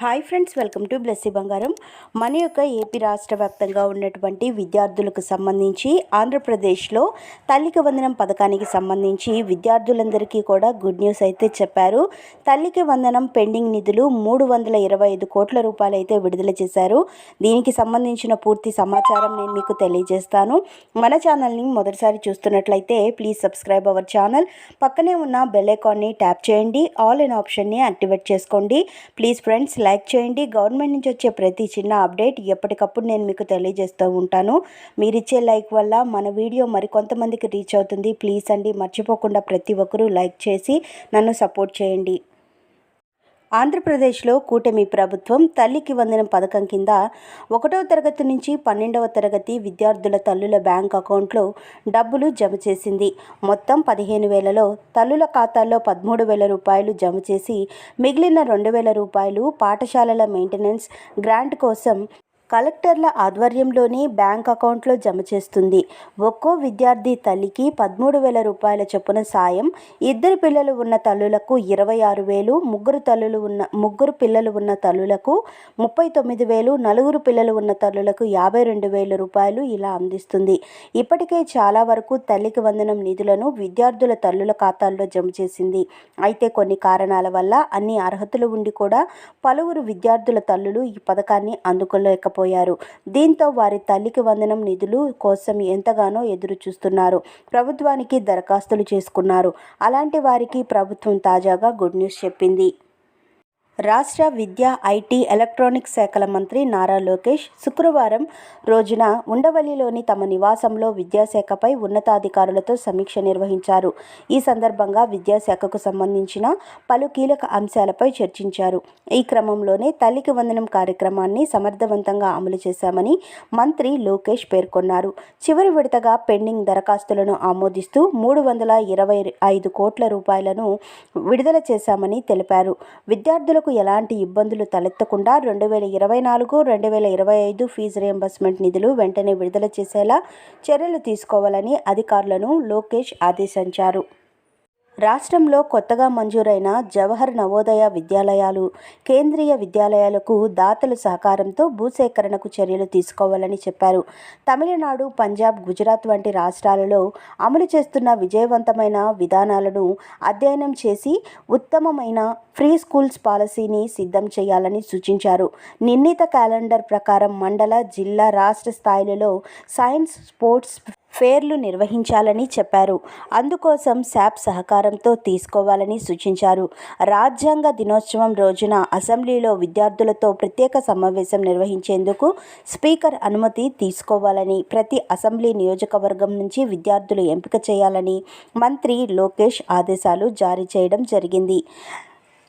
Hi friends welcome to Blessy Bangaram మన యొక్క AP రాష్ట్ర వ్యాప్తంగా ఉన్నటువంటి విద్యార్థులకు సంబంధించి ఆంధ్రప్రదేశ్లో తల్లికి వందనం పథకానికి సంబంధించి విద్యార్థులందరికీ కూడా గుడ్ న్యూస్ అయితే చెప్పారు. తల్లికి వందనం పెండింగ్ నిధులు మూడు వందల ఇరవై ఐదు కోట్ల రూపాయలు అయితే విడుదల చేశారు. దీనికి సంబంధించిన పూర్తి సమాచారం నేను మీకు తెలియజేస్తాను. మన ఛానల్ని మొదటిసారి చూస్తున్నట్లయితే ప్లీజ్ సబ్స్క్రైబ్ అవర్ ఛానల్ పక్కనే ఉన్న బెల్ ఐకాన్ని ట్యాప్ చేయండి. ఆల్ ఇన్ ఆప్షన్ని యాక్టివేట్ చేసుకోండి. ప్లీజ్ ఫ్రెండ్స్ లైక్ చేయండి. గవర్నమెంట్ నుంచి వచ్చే ప్రతి చిన్న అప్డేట్ ఎప్పటికప్పుడు నేను మీకు తెలియజేస్తూ ఉంటాను. మీరిచ్చే లైక్ వల్ల మన వీడియో మరికొంతమందికి రీచ్ అవుతుంది. ప్లీజ్ అండి మర్చిపోకుండా ప్రతి ఒక్కరూ లైక్ చేసి నన్ను సపోర్ట్ చేయండి. ఆంధ్రప్రదేశ్లో కూటమి ప్రభుత్వం తల్లికి వందనం పథకం కింద ఒకటవ తరగతి నుంచి పన్నెండవ తరగతి విద్యార్థుల తల్లుల బ్యాంక్ అకౌంట్లో డబ్బులు జమ చేసింది. మొత్తం పదిహేను వేలలో తల్లుల ఖాతాల్లో పదమూడు వేల రూపాయలు జమ చేసి మిగిలిన రెండు వేల రూపాయలు పాఠశాలల మెయింటెనెన్స్ గ్రాంట్ కోసం కలెక్టర్ల ఆధ్వర్యంలోనే బ్యాంక్ అకౌంట్లో జమ చేస్తుంది. ఒక్కో విద్యార్థి తల్లికి పదమూడు వేల రూపాయల చొప్పున సాయం. ఇద్దరు పిల్లలు ఉన్న తల్లులకు ఇరవై ఆరు వేలు ముగ్గురు తల్లులు ఉన్న ముగ్గురు పిల్లలు ఉన్న తల్లులకు ముప్పై తొమ్మిది వేలు నలుగురు పిల్లలు ఉన్న తల్లులకు యాభై రెండు వేల రూపాయలు ఇలా అందిస్తుంది. ఇప్పటికే చాలా వరకు తల్లికి వందనం నిధులను విద్యార్థుల తల్లుల ఖాతాల్లో జమ చేసింది. అయితే కొన్ని కారణాల వల్ల అన్ని అర్హతలు ఉండి కూడా పలువురు విద్యార్థుల తల్లులు ఈ పథకాన్ని అందుకోలేకపోయారు దీంతో వారి తల్లికి వందనం నిధులు కోసం ఎంతగానో ఎదురు చూస్తున్నారు ప్రభుత్వానికి దరఖాస్తులు చేసుకున్నారు. అలాంటి వారికి ప్రభుత్వం తాజాగా గుడ్ న్యూస్ చెప్పింది. రాష్ట్ర విద్యా ఐటీ ఎలక్ట్రానిక్స్ శాఖల మంత్రి నారా లోకేష్ శుక్రవారం రోజున ఉండవల్లిలోని తమ నివాసంలో విద్యాశాఖపై ఉన్నతాధికారులతో సమీక్ష నిర్వహించారు. ఈ సందర్భంగా విద్యాశాఖకు సంబంధించిన పలు కీలక అంశాలపై చర్చించారు. ఈ క్రమంలోనే తల్లికి వందనం కార్యక్రమాన్ని సమర్థవంతంగా అమలు చేశామని మంత్రి లోకేష్ పేర్కొన్నారు. చివరి విడతగా పెండింగ్ దరఖాస్తులను ఆమోదిస్తూ మూడు వందల ఇరవై ఐదు కోట్ల రూపాయలను విడుదల చేశామని తెలిపారు. విద్యార్థులకు ఎలాంటి ఇబ్బందులు తలెత్తకుండా రెండు వేల ఇరవై నాలుగు రెండు వేల ఇరవై ఐదు ఫీజు రియంబర్స్మెంట్ నిధులు వెంటనే విడుదల చేసేలా చర్యలు తీసుకోవాలని అధికారులను లోకేష్ ఆదేశించారు. రాష్ట్రంలో కొత్తగా మంజూరైన జవహర్ నవోదయ విద్యాలయాలు కేంద్రీయ విద్యాలయాలకు దాతల సహకారంతో భూసేకరణకు చర్యలు తీసుకోవాలని చెప్పారు. తమిళనాడు పంజాబ్ గుజరాత్ వంటి రాష్ట్రాలలో అమలు చేస్తున్న విజయవంతమైన విధానాలను అధ్యయనం చేసి ఉత్తమమైన ఫ్రీ స్కూల్స్ పాలసీని సిద్ధం చేయాలని సూచించారు. నిర్ణీత క్యాలెండర్ ప్రకారం మండల జిల్లా రాష్ట్ర స్థాయిలలో సైన్స్ స్పోర్ట్స్ ఫేర్లు నిర్వహించాలని చెప్పారు. అందుకోసం శాప్ సహకారంతో తీసుకోవాలని సూచించారు. రాజ్యాంగ దినోత్సవం రోజున అసెంబ్లీలో విద్యార్థులతో ప్రత్యేక సమావేశం నిర్వహించేందుకు స్పీకర్ అనుమతి తీసుకోవాలని ప్రతి అసెంబ్లీ నియోజకవర్గం నుంచి విద్యార్థులు ఎంపిక చేయాలని మంత్రి లోకేష్ ఆదేశాలు జారీ చేయడం జరిగింది.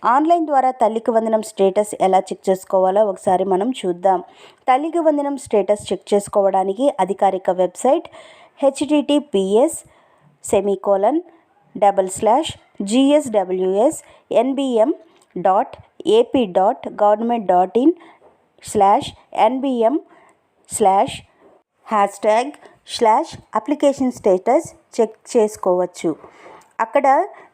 ఆన్లైన్ ద్వారా తల్లికి వందనం స్టేటస్ ఎలా చెక్ చేసుకోవాలో ఒకసారి మనం చూద్దాం. తల్లికి వందనం స్టేటస్ చెక్ చేసుకోవడానికి అధికారిక website HTTPS semicolon double slash GSWS NBM dot AP dot government dot in slash NBM slash hash tag slash application status check చేసుకోవచ్చు. అక్కడ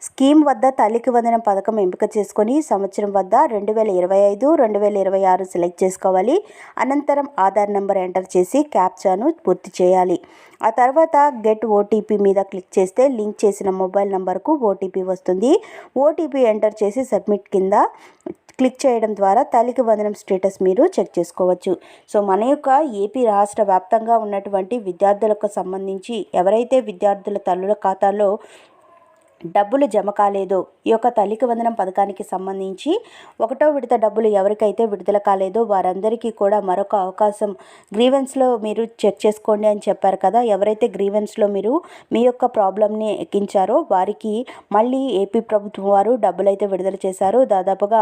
స్కీమ్ వద్ద తల్లికి వందన పథకం ఎంపిక చేసుకొని సంవత్సరం వద్ద రెండు వేల ఇరవై ఐదు రెండు వేల ఇరవై ఆరు సెలెక్ట్ చేసుకోవాలి. అనంతరం ఆధార్ నెంబర్ ఎంటర్ చేసి క్యాప్చాను పూర్తి చేయాలి. ఆ తర్వాత గెట్ ఓటీపీ మీద క్లిక్ చేస్తే లింక్ చేసిన మొబైల్ నంబర్కు ఓటీపీ వస్తుంది. ఓటీపీ ఎంటర్ చేసి సబ్మిట్ కింద క్లిక్ చేయడం ద్వారా తల్లికి వందనం స్టేటస్ మీరు చెక్ చేసుకోవచ్చు. సో మన యొక్క ఏపీ రాష్ట్ర వ్యాప్తంగా ఉన్నటువంటి విద్యార్థులకు సంబంధించి ఎవరైతే విద్యార్థుల తల్లుల ఖాతాలో డబ్బులు జమ కాలేదు. ఈ యొక్క తల్లికి వందనం పథకానికి సంబంధించి ఒకటో విడత డబ్బులు ఎవరికైతే విడుదల కాలేదో వారందరికీ కూడా మరొక అవకాశం గ్రీవెన్స్లో మీరు చెక్ చేసుకోండి అని చెప్పారు కదా. ఎవరైతే గ్రీవెన్స్లో మీరు మీ యొక్క ప్రాబ్లమ్ని ఎక్కించారో వారికి మళ్ళీ ఏపీ ప్రభుత్వం వారు డబ్బులు అయితే విడుదల చేశారు. దాదాపుగా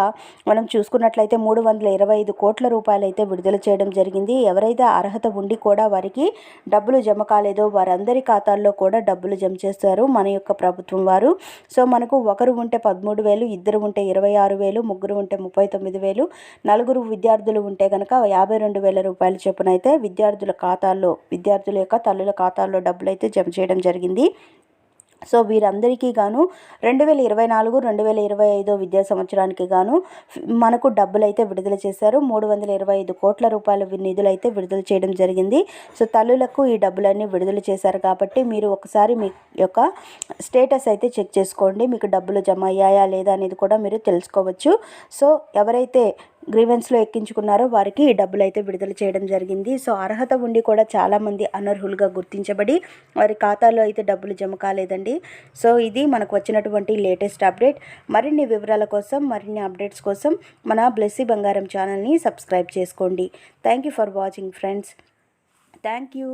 మనం చూసుకున్నట్లయితే మూడు వందల ఇరవై ఐదు కోట్ల రూపాయలు అయితే విడుదల చేయడం జరిగింది. ఎవరైతే అర్హత ఉండి కూడా వారికి డబ్బులు జమ కాలేదో వారందరి ఖాతాల్లో కూడా డబ్బులు జమ చేస్తారు మన యొక్క ప్రభుత్వం వారు. సో మనకు ఒకరు ఉంటే పదమూడు వేలు ఇద్దరు ఉంటే ఇరవై ఆరు వేలు ముగ్గురు ఉంటే ముప్పై తొమ్మిది వేలు నలుగురు విద్యార్థులు ఉంటే కనుక యాభై రెండు వేల రూపాయల చొప్పున అయితే విద్యార్థుల ఖాతాల్లో విద్యార్థుల యొక్క తల్లుల ఖాతాల్లో డబ్బులు అయితే జమ చేయడం జరిగింది. సో వీరందరికీ గాను రెండు వేల ఇరవై నాలుగు రెండు వేల ఇరవై ఐదో విద్యా సంవత్సరానికి గాను మనకు డబ్బులు అయితే విడుదల చేశారు. మూడు వందల ఇరవై ఐదు కోట్ల రూపాయల నిధులైతే నిధులు అయితే విడుదల చేయడం జరిగింది. సో తల్లులకు ఈ డబ్బులన్నీ విడుదల చేశారు కాబట్టి మీరు ఒకసారి మీ యొక్క స్టేటస్ అయితే చెక్ చేసుకోండి. మీకు డబ్బులు జమ అయ్యాయా లేదా అనేది కూడా మీరు తెలుసుకోవచ్చు. సో ఎవరైతే గ్రీవెన్స్లో ఎక్కించుకున్నారో వారికి ఈ డబ్బులు అయితే విడుదల చేయడం జరిగింది. సో అర్హత ఉండి కూడా చాలామంది అనర్హులుగా గుర్తించబడి వారి ఖాతాలో అయితే డబ్బులు జమ కాలేదండి. సో ఇది మనకు వచ్చినటువంటి లేటెస్ట్ అప్డేట్. మరిన్ని వివరాల కోసం మరిన్ని అప్డేట్స్ కోసం మన బ్లెస్సీ బంగారం ఛానల్ని సబ్స్క్రైబ్ చేసుకోండి. Thank you for watching friends. Thank you.